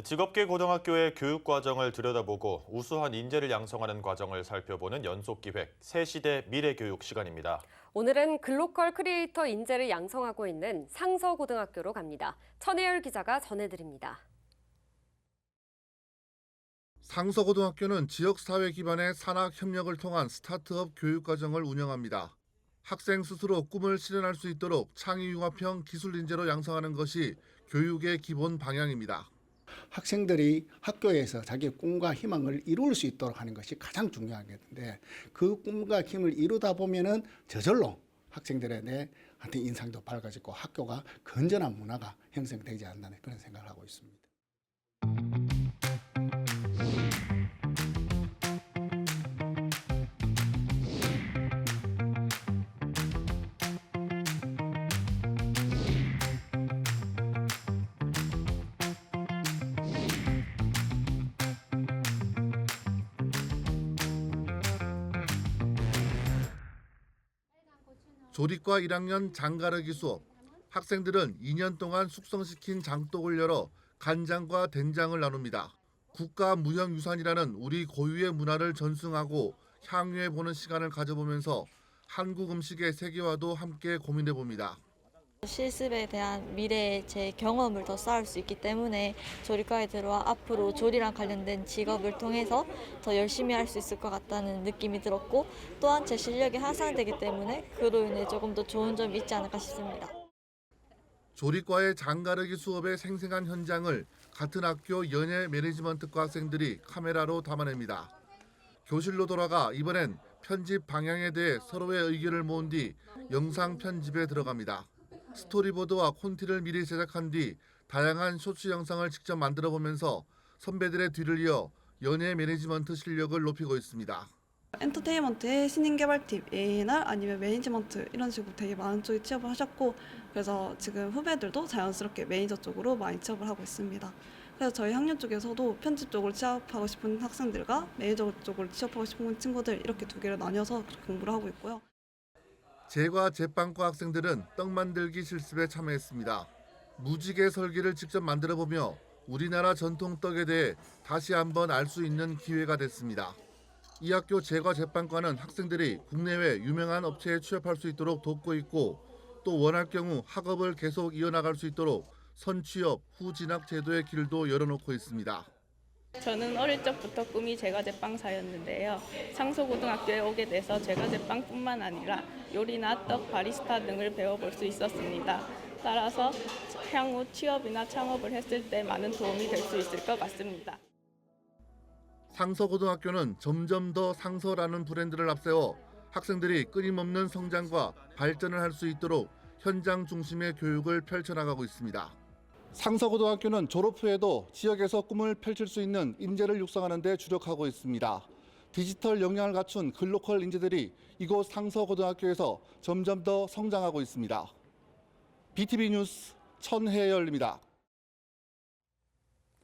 직업계 고등학교의 교육 과정을 들여다보고 우수한 인재를 양성하는 과정을 살펴보는 연속 기획 새 시대 미래 교육 시간입니다. 오늘은 글로컬 크리에이터 인재를 양성하고 있는 상서 고등학교로 갑니다. 천혜열 기자가 전해드립니다. 상서 고등학교는 지역 사회 기반의 산학 협력을 통한 스타트업 교육 과정을 운영합니다. 학생 스스로 꿈을 실현할 수 있도록 창의 융합형 기술 인재로 양성하는 것이 교육의 기본 방향입니다. 학생들이 학교에서 자기의 꿈과 희망을 이룰 수 있도록 하는 것이 가장 중요하겠는데 그 꿈과 힘을 이루다 보면은 저절로 학생들의 내한테 인상도 밝아지고 학교가 건전한 문화가 형성되지 않나 그런 생각을 하고 있습니다. 조리과 1학년 장가르기 수업. 학생들은 2년 동안 숙성시킨 장독을 열어 간장과 된장을 나눕니다. 국가 무형유산이라는 우리 고유의 문화를 전승하고 향유해 보는 시간을 가져보면서 한국 음식의 세계화도 함께 고민해 봅니다. 실습에 대한 미래의 제 경험을 더 쌓을 수 있기 때문에 조리과에 들어와 앞으로 조리랑 관련된 직업을 통해서 더 열심히 할 수 있을 것 같다는 느낌이 들었고 또한 제 실력이 향상되기 때문에 그로 인해 조금 더 좋은 점이 있지 않을까 싶습니다. 조리과의 장가르기 수업의 생생한 현장을 같은 학교 연예 매니지먼트과 학생들이 카메라로 담아냅니다. 교실로 돌아가 이번엔 편집 방향에 대해 서로의 의견을 모은 뒤 영상 편집에 들어갑니다. 스토리보드와 콘티를 미리 제작한 뒤 다양한 쇼츠 영상을 직접 만들어 보면서 선배들의 뒤를 이어 연예 매니지먼트 실력을 높이고 있습니다. 엔터테인먼트의 신인 개발팀 A&R 아니면 매니지먼트 이런 식으로 되게 많은 쪽에 취업을 하셨고 그래서 지금 후배들도 자연스럽게 매니저 쪽으로 많이 취업을 하고 있습니다. 그래서 저희 학년 쪽에서도 편집 쪽으로 취업하고 싶은 학생들과 매니저 쪽으로 취업하고 싶은 친구들 이렇게 두 개로 나뉘어서 공부를 하고 있고요. 제과 제빵과 학생들은 떡 만들기 실습에 참여했습니다. 무지개 설계를 직접 만들어 보며 우리나라 전통 떡에 대해 다시 한번 알 수 있는 기회가 됐습니다. 이 학교 제과 제빵과는 학생들이 국내외 유명한 업체에 취업할 수 있도록 돕고 있고 또 원할 경우 학업을 계속 이어나갈 수 있도록 선취업, 후 진학 제도의 길도 열어놓고 있습니다. 저는 어릴 적부터 꿈이 제과제빵사였는데요. 상소고등학교에 오게 돼서 제과제빵뿐만 아니라 요리나 떡, 바리스타 등을 배워볼 수 있었습니다. 따라서 향후 취업이나 창업을 했을 때 많은 도움이 될 수 있을 것 같습니다. 상서고등학교는 점점 더 상서라는 브랜드를 앞세워 학생들이 끊임없는 성장과 발전을 할 수 있도록 현장 중심의 교육을 펼쳐나가고 있습니다. 상서고등학교는 졸업 후에도 지역에서 꿈을 펼칠 수 있는 인재를 육성하는 데 주력하고 있습니다. 디지털 역량을 갖춘 글로컬 인재들이 이곳 상서고등학교에서 점점 더 성장하고 있습니다. BTV 뉴스 천혜열입니다.